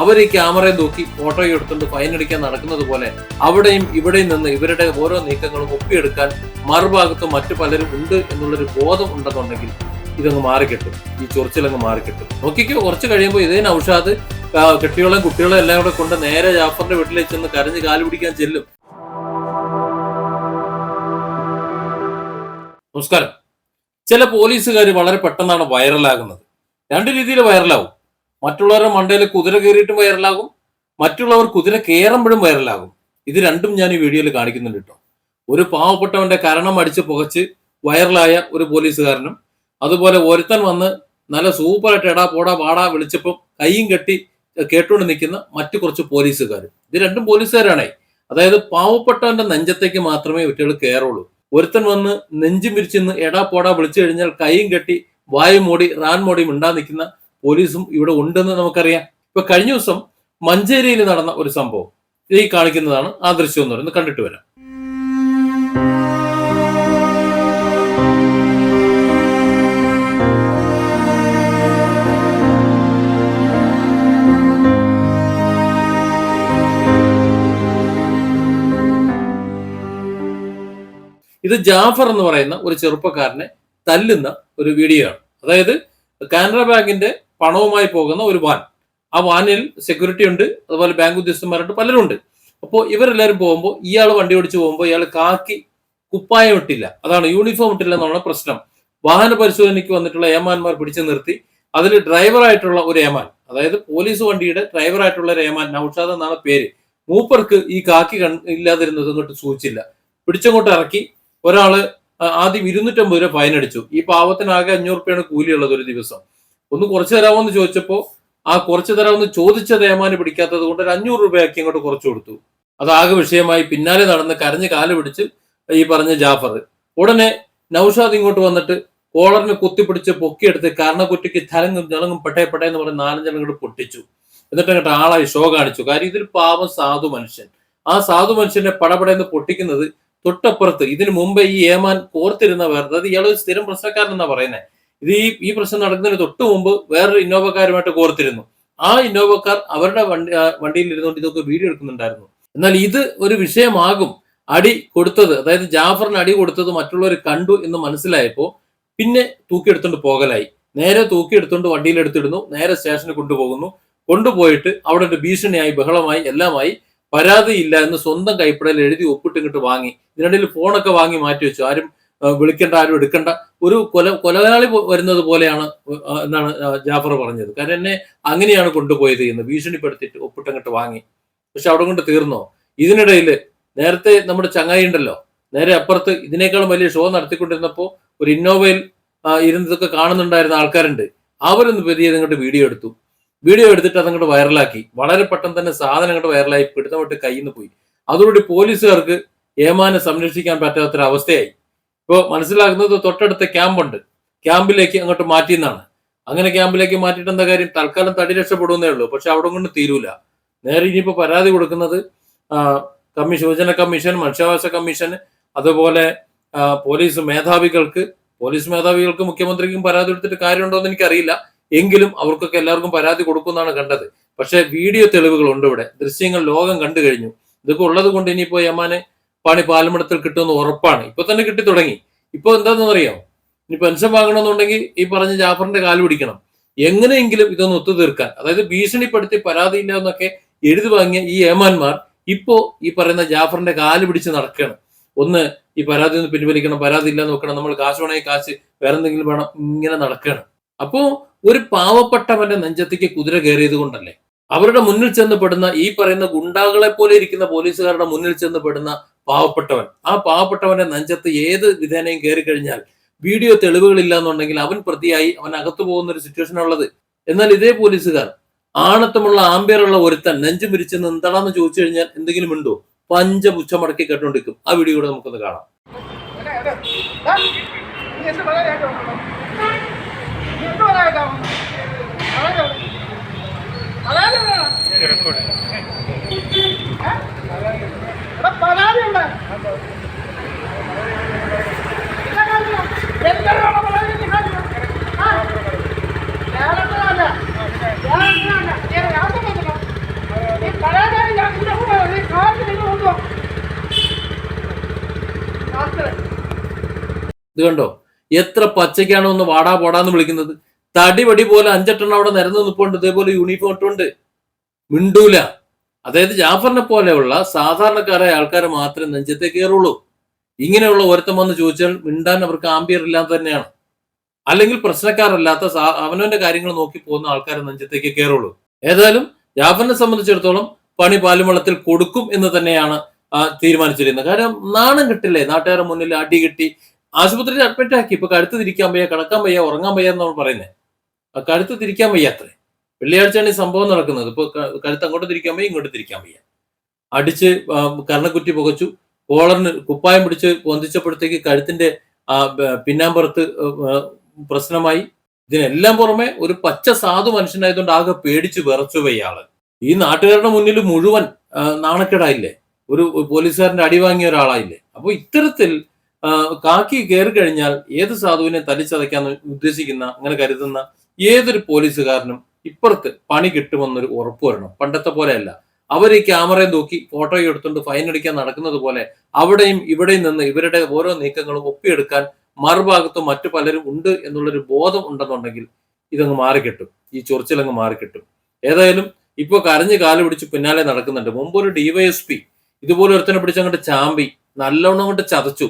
അവർ ഈ ക്യാമറയെ നോക്കി ഫോട്ടോ എടുത്തുകൊണ്ട് ഫൈൻ അടിക്കാൻ നടക്കുന്നത് പോലെ അവിടെയും ഇവിടെയും നിന്ന് ഇവരുടെ ഓരോ നീക്കങ്ങളും ഒപ്പിയെടുക്കാൻ മറുഭാഗത്ത് മറ്റു പലരും ഉണ്ട് എന്നുള്ളൊരു ബോധം ഉണ്ടെന്നുണ്ടെങ്കിൽ ഇതങ്ങ് മാറിക്കിട്ടും. ഈ ചൊറിച്ചിലങ്ങ് മാറിക്കിട്ടും. നോക്കിക്കോ കുറച്ച് കഴിയുമ്പോൾ ഇതേ നൌഷാദ് കെട്ടികളെയും കുട്ടികളെയും കുട്ടികളെ എല്ലാം കൂടെ കൊണ്ട് നേരെ ജാഫറിന്റെ വീട്ടിലേക്ക് ചെന്ന് കരഞ്ഞ് കാൽ പിടിക്കാൻ ചെല്ലും. നമസ്കാരം. ചില പോലീസുകാർ വളരെ പെട്ടെന്നാണ് വൈറലാകുന്നത് രണ്ട് രീതിയിൽ വൈറലാവും മറ്റുള്ളവരുടെ മണ്ടയിൽ കുതിര കയറിയിട്ടും വൈറലാകും. മറ്റുള്ളവർ കുതിര കയറുമ്പോഴും വൈറലാകും. ഇത് രണ്ടും ഞാൻ ഈ വീഡിയോയിൽ കാണിക്കുന്നുണ്ട് കേട്ടോ. ഒരു പാവപ്പെട്ടവന്റെ കരണം അടിച്ച് പുകച്ച് വൈറലായ ഒരു പോലീസുകാരനും അതുപോലെ ഒരുത്തൻ വന്ന് നല്ല സൂപ്പറായിട്ട് എടാ പോടാ പാടാ വിളിച്ചപ്പം കൈയും കെട്ടി കേട്ടുകൊണ്ട് നിൽക്കുന്ന മറ്റു കുറച്ച് പോലീസുകാർ ഇത് രണ്ടും പോലീസുകാരാണേ. അതായത് പാവപ്പെട്ടവന്റെ നെഞ്ചത്തേക്ക് മാത്രമേ കുട്ടികൾ കയറുള്ളൂ. ഒരുത്തൻ വന്ന് നെഞ്ചും പിരിച്ചെന്ന് എടാ പോടാ വിളിച്ചു കഴിഞ്ഞാൽ കൈയും കെട്ടി വായു മൂടി റാൻ മൂടി മിണ്ടാ നിൽക്കുന്ന പോലീസും ഇവിടെ ഉണ്ടെന്ന് നമുക്കറിയാം. ഇപ്പൊ കഴിഞ്ഞ ദിവസം മഞ്ചേരിയിൽ നടന്ന ഒരു സംഭവം. ഈ കാണിക്കുന്നതാണ് ആ ദൃശ്യം എന്ന് പറയുന്നത്. കണ്ടിട്ട് വരാം. ഇത് ജാഫർ എന്ന് പറയുന്ന ഒരു ചെറുപ്പക്കാരനെ തല്ലുന്ന ഒരു വീഡിയോ ആണ് അതായത് കാനറ ബാങ്കിന്റെ പണവുമായി പോകുന്ന ഒരു വാൻ. ആ വാനിൽ സെക്യൂരിറ്റി ഉണ്ട് അതുപോലെ ബാങ്ക് ഉദ്യോഗസ്ഥന്മാരുണ്ട് പലരും ഉണ്ട് അപ്പോൾ ഇവരെല്ലാവരും പോകുമ്പോൾ ഇയാൾ വണ്ടി ഓടിച്ച് പോകുമ്പോൾ ഇയാൾ കാക്കി കുപ്പായം ഇട്ടില്ല. അതാണ് യൂണിഫോം ഇട്ടില്ല എന്നുള്ള പ്രശ്നം. വാഹന പരിശോധനയ്ക്ക് വന്നിട്ടുള്ള ഏമാന്മാർ പിടിച്ചു നിർത്തി. അതിൽ ഡ്രൈവറായിട്ടുള്ള ഒരു ഏമാൻ അതായത് പോലീസ് വണ്ടിയുടെ ഡ്രൈവറായിട്ടുള്ള ഒരു ഏമാൻ നൌഷാദ് എന്നാണ് പേര്. മൂപ്പർക്ക് ഈ കാക്കി കൺ ഇല്ലാതിരുന്നത് എന്നിട്ട് സൂചിച്ചില്ല. പിടിച്ചങ്ങോട്ട് ഇറക്കി. ഒരാൾ ആദ്യം ഇരുന്നൂറ്റമ്പത് രൂപ ഫൈൻ അടിച്ചു ഈ പാവത്തിനാകെ അഞ്ഞൂറ് രൂപയാണ് കൂലിയുള്ളത് ഒരു ദിവസം. ഒന്ന് കുറച്ച് തരാമോ എന്ന് ചോദിച്ചപ്പോ ആ കുറച്ച് തരാമെന്ന് ചോദിച്ച തേമാന് പിടിക്കാത്തത് കൊണ്ട് ഒരു അഞ്ഞൂറ് രൂപയാക്കി അങ്ങോട്ട് കുറച്ചു കൊടുത്തു. അതാകെ വിഷയമായി പിന്നാലെ നടന്ന് കരഞ്ഞ് കാൽ പിടിച്ച് ഈ പറഞ്ഞ ജാഫർ. ഉടനെ നൌഷാദ് ഇങ്ങോട്ട് വന്നിട്ട് കോളറിന് കുത്തിപ്പിടിച്ച് പൊക്കിയെടുത്ത് കർണക്കുറ്റിക്ക് തലങ്ങും തിളങ്ങും പെട്ടേ പെട്ടേ എന്ന് പറഞ്ഞ് നാലഞ്ചെണ്ണം ഇങ്ങോട്ട് പൊട്ടിച്ചു. എന്നിട്ട് അങ്ങോട്ട് ആളായി ഷോ കാണിച്ചു. കാര്യം ഇതൊരു പാവം സാധു മനുഷ്യൻ. ആ സാധു മനുഷ്യനെ പടപടയെന്ന് പൊട്ടിക്കുന്നത് തൊട്ടപ്പുറത്ത് ഇതിനു മുമ്പ് ഈ ഏമാൻ കോർത്തിരുന്ന വേറെ അത് ഇയാൾ സ്ഥിരം പ്രശ്നക്കാരൻ എന്നാ പറയുന്നത് ഇത് ഈ ഈ പ്രശ്നം നടക്കുന്നതിന് തൊട്ട് മുമ്പ് വേറൊരു ഇന്നോവക്കാരുമായിട്ട് കോർത്തിരുന്നു. ആ ഇന്നോവക്കാർ അവരുടെ വണ്ടി വണ്ടിയിൽ ഇരുന്നുകൊണ്ട് ഇതൊക്കെ വീഡിയോ എടുക്കുന്നുണ്ടായിരുന്നു. എന്നാൽ ഇത് ഒരു വിഷയമാകും. അടി കൊടുത്തത് അതായത് ജാഫറിന് അടി കൊടുത്തത് മറ്റുള്ളവർ കണ്ടു എന്ന് മനസ്സിലായപ്പോൾ പിന്നെ തൂക്കിയെടുത്തോണ്ട് പോകലായി. നേരെ തൂക്കിയെടുത്തോണ്ട് വണ്ടിയിൽ എടുത്തിടുന്നു നേരെ സ്റ്റേഷനിൽ കൊണ്ടുപോകുന്നു. കൊണ്ടുപോയിട്ട് അവിടെ ഒരു ഭീഷണിയായി ബഹളമായി എല്ലാമായി പരാതിയില്ല എന്ന് സ്വന്തം കൈപ്പടയിൽ എഴുതി ഒപ്പിട്ട് ഇങ്ങോട്ട് വാങ്ങി. ഇതിനിടയിൽ ഫോണൊക്കെ വാങ്ങി മാറ്റി വെച്ചു ആരും വിളിക്കേണ്ട ആരും എടുക്കണ്ട. ഒരു കൊല കൊലയാളി വരുന്നത് പോലെയാണ് എന്നാണ് ജാഫർ പറഞ്ഞത്. കാരണം എന്നെ അങ്ങനെയാണ് കൊണ്ടുപോയത് എന്ന് ഭീഷണിപ്പെടുത്തിയിട്ട് ഒപ്പിട്ട് അങ്ങോട്ട് വാങ്ങി. പക്ഷെ അവിടെ കൊണ്ട് തീർന്നോ? ഇതിനിടയിൽ നേരത്തെ നമ്മുടെ ചങ്ങായി ഉണ്ടല്ലോ. നേരെ അപ്പുറത്ത് ഇതിനേക്കാളും വലിയ ഷോ നടത്തിക്കൊണ്ടിരുന്നപ്പോൾ ഒരു ഇന്നോവയിൽ ഇരുന്നതൊക്കെ കാണുന്നുണ്ടായിരുന്ന ആൾക്കാരുണ്ട്. അവരൊന്ന് പെരിയത് അങ്ങോട്ട് വീഡിയോ എടുത്തു. വീഡിയോ എടുത്തിട്ട് അതങ്ങോട്ട് വൈറലാക്കി. വളരെ പെട്ടെന്ന് തന്നെ സാധനം അങ്ങോട്ട് വൈറലായി പിടുത്തം വിട്ട് കയ്യിൽ നിന്ന് പോയി. അതോടുകൂടി പോലീസുകാർക്ക് ഏമാനെ സംരക്ഷിക്കാൻ പറ്റാത്തൊരവസ്ഥയായി. ഇപ്പോൾ മനസ്സിലാക്കുന്നത് തൊട്ടടുത്ത ക്യാമ്പുണ്ട്. ക്യാമ്പിലേക്ക് അങ്ങോട്ട് മാറ്റിയെന്നാണ്. അങ്ങനെ ക്യാമ്പിലേക്ക് മാറ്റിയിട്ട് എന്താ കാര്യം? തൽക്കാലം തടി രക്ഷപ്പെടുന്നേ ഉള്ളൂ. പക്ഷെ അവിടെ കൊണ്ട് തീരൂല. നേരെ ഇനിയിപ്പോൾ പരാതി കൊടുക്കുന്നത് കമ്മീഷൻ യുവജന കമ്മീഷൻ മനുഷ്യാവകാശ കമ്മീഷൻ അതുപോലെ പോലീസ് മേധാവികൾക്ക് പോലീസ് മേധാവികൾക്ക് മുഖ്യമന്ത്രിക്കും പരാതി കൊടുത്തിട്ട് കാര്യമുണ്ടോ എന്ന് എനിക്കറിയില്ല. എങ്കിലും അവർക്കൊക്കെ എല്ലാവർക്കും പരാതി കൊടുക്കുമെന്നാണ് കണ്ടത്. പക്ഷെ വീഡിയോ തെളിവുകളുണ്ട് ഇവിടെ. ദൃശ്യങ്ങൾ ലോകം കണ്ടു കഴിഞ്ഞു. ഇതൊക്കെ ഉള്ളത് കൊണ്ട് ഇനിയിപ്പോ യമാനെ പണി പാലമടത്തിൽ കിട്ടുമെന്ന് ഉറപ്പാണ്. ഇപ്പൊ തന്നെ കിട്ടി തുടങ്ങി. ഇപ്പൊ എന്താണെന്ന് അറിയാം ഇനി പെൻഷൻ വാങ്ങണമെന്നുണ്ടെങ്കിൽ ഈ പറഞ്ഞ ജാഫറിന്റെ കാൽ പിടിക്കണം. എങ്ങനെയെങ്കിലും ഇതൊന്ന് ഒത്തുതീർക്കാൻ അതായത് ഭീഷണിപ്പെടുത്തി പരാതിയില്ല എന്നൊക്കെ എഴുതി വാങ്ങിയ ഈ ഏമാന്മാർ ഇപ്പോ ഈ പറയുന്ന ജാഫറിന്റെ കാൽ പിടിച്ച് നടക്കുകയാണ് ഒന്ന് ഈ പരാതി ഒന്ന് പിൻവലിക്കണം പരാതി ഇല്ല നോക്കണം. നമ്മൾ കാശ് വേണമെങ്കിൽ കാശ് വേറെ എന്തെങ്കിലും വേണം ഇങ്ങനെ നടക്കുകയാണ് അപ്പോ ഒരു പാവപ്പെട്ടവന്റെ നെഞ്ചത്തേക്ക് കുതിര കയറിയത് കൊണ്ടല്ലേ? അവരുടെ മുന്നിൽ ചെന്ന് പെടുന്ന ഈ പറയുന്ന ഗുണ്ടാകളെ പോലെ ഇരിക്കുന്ന പോലീസുകാരുടെ മുന്നിൽ ചെന്ന് പെടുന്ന പാവപ്പെട്ടവൻ. ആ പാവപ്പെട്ടവന്റെ നെഞ്ചത്ത് ഏത് വിധേനയും കയറി കഴിഞ്ഞാൽ വീഡിയോ തെളിവുകളില്ല എന്നുണ്ടെങ്കിൽ അവൻ പ്രതിയായി അവൻ അകത്തു പോകുന്ന ഒരു സിറ്റുവേഷൻ ഉള്ളത് എന്നാൽ ഇതേ പോലീസുകാർ ആണത്തമുള്ള ആംബിയറുള്ള ഒരുത്തൻ നെഞ്ചു പിരിച്ച് എന്താണെന്ന് ചോദിച്ചു കഴിഞ്ഞാൽ എന്തെങ്കിലും ഉണ്ടോ? പഞ്ച പുച്ഛ മടക്കി കേട്ടോണ്ടിരിക്കും. ആ വീഡിയോ കൂടെ നമുക്കൊന്ന് കാണാം. നീ എന്ത് പരാതിയായിട്ട് വന്നോ? നീ എന്ത് പരാതിയായിട്ടാ വന്നത്? പരാതി എവിടെ? പരാതി എവിടെയാണ്? ഏ? എടാ, പരാതി എവിടെ? ഇല്ല കാര്യമില്ല. എന്തിനാണ് പരാതി നീ കാണിക്കുന്നത്? ആ? ഞാനെന്തിനാണ്? ഞാനെന്തിനാണ്? ഞാൻ രാത്രി വന്നില്ല. ഇത് കണ്ടോ? എത്ര പച്ചയ്ക്കാണോ ഒന്ന് വാടാ പോടാന്ന് വിളിക്കുന്നത്? തടിവടി പോലെ അഞ്ചെട്ടെണ്ണം അവിടെ നിരന്ന് നിൽപ്പുണ്ട് ഇതേപോലെ യൂണിഫോം ഇട്ടുണ്ട് മിണ്ടൂല. അതായത് ജാഫറിനെ പോലെയുള്ള സാധാരണക്കാരായ ആൾക്കാർ മാത്രമേ നെഞ്ചത്തെ കയറുള്ളൂ ഇങ്ങനെയുള്ള ഒരുത്തം വന്ന് ചോദിച്ചാൽ മിണ്ടാൻ അവർക്ക് ആംബിയർ ഇല്ലാതെ തന്നെയാണ്. അല്ലെങ്കിൽ പ്രശ്നക്കാരല്ലാത്ത അവനവന്റെ കാര്യങ്ങൾ നോക്കി പോകുന്ന ആൾക്കാരെ നെഞ്ചത്തേക്ക് കയറുള്ളൂ ഏതായാലും ജാഫറിനെ സംബന്ധിച്ചിടത്തോളം പണി പാലുമളത്തിൽ കൊടുക്കും എന്ന് തന്നെയാണ് തീരുമാനിച്ചിരിക്കുന്നത്. കാരണം നാണം കിട്ടില്ലേ? നാട്ടുകാരുടെ മുന്നിൽ അടി കിട്ടി ആശുപത്രിയിൽ അഡ്മിറ്റ് ആക്കി. ഇപ്പൊ കഴുത്ത് തിരിക്കാൻ വയ്യ കിടക്കാൻ വയ്യ ഉറങ്ങാൻ വയ്യ എന്നാണ് പറയുന്നത്. ആ കഴുത്ത് തിരിക്കാൻ വയ്യ അത്രേ. വെള്ളിയാഴ്ചയാണ് ഈ സംഭവം നടക്കുന്നത്. ഇപ്പൊ ക- കഴുത്ത് അങ്ങോട്ട് തിരിക്കാൻ വയ്യ ഇങ്ങോട്ട് തിരിക്കാൻ വയ്യ. അടിച്ച് കരണക്കുറ്റി പുകച്ചു. കോളറിന് കുപ്പായം പിടിച്ച് പൊന്തിച്ചപ്പോഴത്തേക്ക് കഴുത്തിന്റെ ആ പിന്നാമ്പുറത്ത് പ്രശ്നമായി. ഇതിനെല്ലാം പുറമെ ഒരു പച്ച സാധു മനുഷ്യനായതുകൊണ്ട് ആകെ പേടിച്ച് വിറച്ചു പോയി ഈ നാട്ടുകാരുടെ മുന്നിൽ മുഴുവൻ നാണക്കേടായില്ലേ? ഒരു പോലീസുകാരന്റെ അടി വാങ്ങിയ ഒരാളായില്ലേ? അപ്പൊ ഇത്തരത്തിൽ കാക്കി കയറി കഴിഞ്ഞാൽ ഏത് സാധുവിനെ തലിച്ചതയ്ക്കാൻ ഉദ്ദേശിക്കുന്ന അങ്ങനെ കരുതുന്ന ഏതൊരു പോലീസുകാരനും ഇപ്പുറത്ത് പണി കിട്ടുമെന്നൊരു ഉറപ്പ് വരണം. പണ്ടത്തെ പോലെയല്ല. അവർ ഈ ക്യാമറയും നോക്കി ഫോട്ടോ എടുത്തുകൊണ്ട് ഫൈൻ അടിക്കാൻ നടക്കുന്നത് പോലെ അവിടെയും ഇവിടെയും നിന്ന് ഇവരുടെ ഓരോ നീക്കങ്ങളും ഒപ്പിയെടുക്കാൻ മറുഭാഗത്തും മറ്റു പലരും ഉണ്ട് എന്നുള്ളൊരു ബോധം ഉണ്ടെന്നുണ്ടെങ്കിൽ ഇതങ്ങ് മാറിക്കിട്ടും. ഈ ചൊറിച്ചിലങ്ങ് മാറിക്കിട്ടും. ഏതായാലും ഇപ്പൊ കരഞ്ഞ് കാൽ പിടിച്ച് പിന്നാലെ നടക്കുന്നുണ്ട്. മുമ്പ് ഒരു ഡിവൈഎസ്പി ഇതുപോലെ ഒരുത്തനെ പിടിച്ചങ്ങോട്ട് ചാമ്പി നല്ലോണം കൊണ്ട് ചതച്ചു.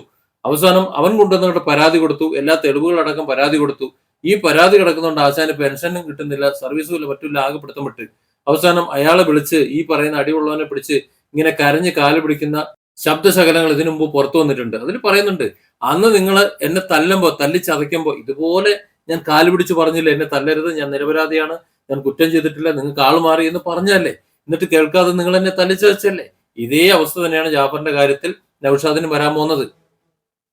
അവസാനം അവൻ കൊണ്ടുവന്നിട്ട് പരാതി കൊടുത്തു. എല്ലാ തെളിവുകളടക്കം പരാതി കൊടുത്തു. ഈ പരാതി കിടക്കുന്നതുകൊണ്ട് ആശാന് പെൻഷനും കിട്ടുന്നില്ല സർവീസും ഇല്ല മറ്റുമില്ല ആകെ പിടുത്തം വിട്ട്. അവസാനം അയാളെ വിളിച്ച് ഈ പറയുന്ന അടിയുള്ളവനെ പിടിച്ച് ഇങ്ങനെ കരഞ്ഞ് കാൽ പിടിക്കുന്ന ശബ്ദശകലങ്ങൾ ഇതിനു മുമ്പ് പുറത്തു വന്നിട്ടുണ്ട്. അതിൽ പറയുന്നുണ്ട് അന്ന് നിങ്ങൾ എന്നെ തല്ലുമ്പോൾ തല്ലി ചതയ്ക്കുമ്പോ ഇതുപോലെ ഞാൻ കാൽ പിടിച്ച് പറഞ്ഞില്ല എന്നെ തല്ലരുത് ഞാൻ നിരപരാധിയാണ് ഞാൻ കുറ്റം ചെയ്തിട്ടില്ല നിങ്ങൾക്ക് ആൾ മാറി എന്ന് പറഞ്ഞല്ലേ എന്നിട്ട് കേൾക്കാതെ നിങ്ങൾ എന്നെ തല്ലിച്ചതച്ചല്ലേ ഇതേ അവസ്ഥ തന്നെയാണ് ജാഫറിന്റെ കാര്യത്തിൽ നൌഷാദിന് വരാൻ പോകുന്നത്.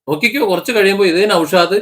നോക്കിക്കോ കുറച്ച് കഴിയുമ്പോൾ ഇതേ നൌഷാദ്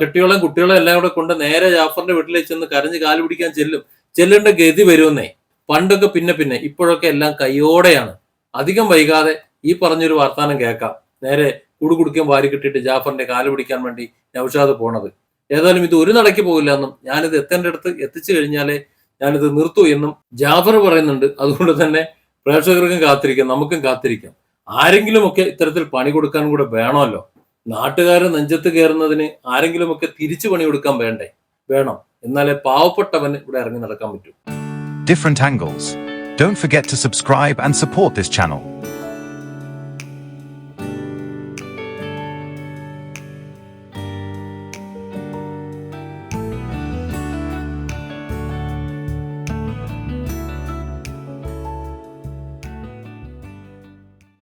കെട്ടിയോളം കുട്ടികളെ എല്ലാം കൂടെ കൊണ്ട് നേരെ ജാഫറിന്റെ വീട്ടിലേക്ക് ചെന്ന് കരഞ്ഞ് കാൽ പിടിക്കാൻ ചെല്ലും. ചെല്ലേണ്ട ഗതി വരുമെന്നേ. പണ്ടൊക്കെ പിന്നെ പിന്നെ ഇപ്പോഴൊക്കെ എല്ലാം കയ്യോടെയാണ് അധികം വൈകാതെ ഈ പറഞ്ഞൊരു വർത്താനം കേൾക്കാം. നേരെ കുടുകുടുക്കം വാരി കിട്ടിയിട്ട് ജാഫറിന്റെ കാൽ പിടിക്കാൻ വേണ്ടി നൌഷാദ് പോണത്. ഏതായാലും ഇത് ഒരു നടക്ക് പോകില്ല എന്നും ഞാനിത് എത്തേണ്ട അടുത്ത് എത്തിച്ചു കഴിഞ്ഞാലേ ഞാനിത് നിർത്തു എന്നും ജാഫർ പറയുന്നുണ്ട്. അതുകൊണ്ട് തന്നെ പ്രേക്ഷകർക്കും കാത്തിരിക്കാം നമുക്കും കാത്തിരിക്കാം. ആരെങ്കിലുമൊക്കെ ഇത്തരത്തിൽ പണി കൊടുക്കാൻ കൂടെ വേണമല്ലോ. നാട്ടുകാർ നെഞ്ചത്ത് കയറുന്നതിന് ആരെങ്കിലുമൊക്കെ തിരിച്ചു പണി കൊടുക്കാൻ വേണ്ടേ? വേണം. എന്നാലേ പാവപ്പെട്ടവൻ ഇവിടെ ഇറങ്ങി നടക്കാൻ പറ്റൂ. Different angles don't forget to subscribe and support this channel.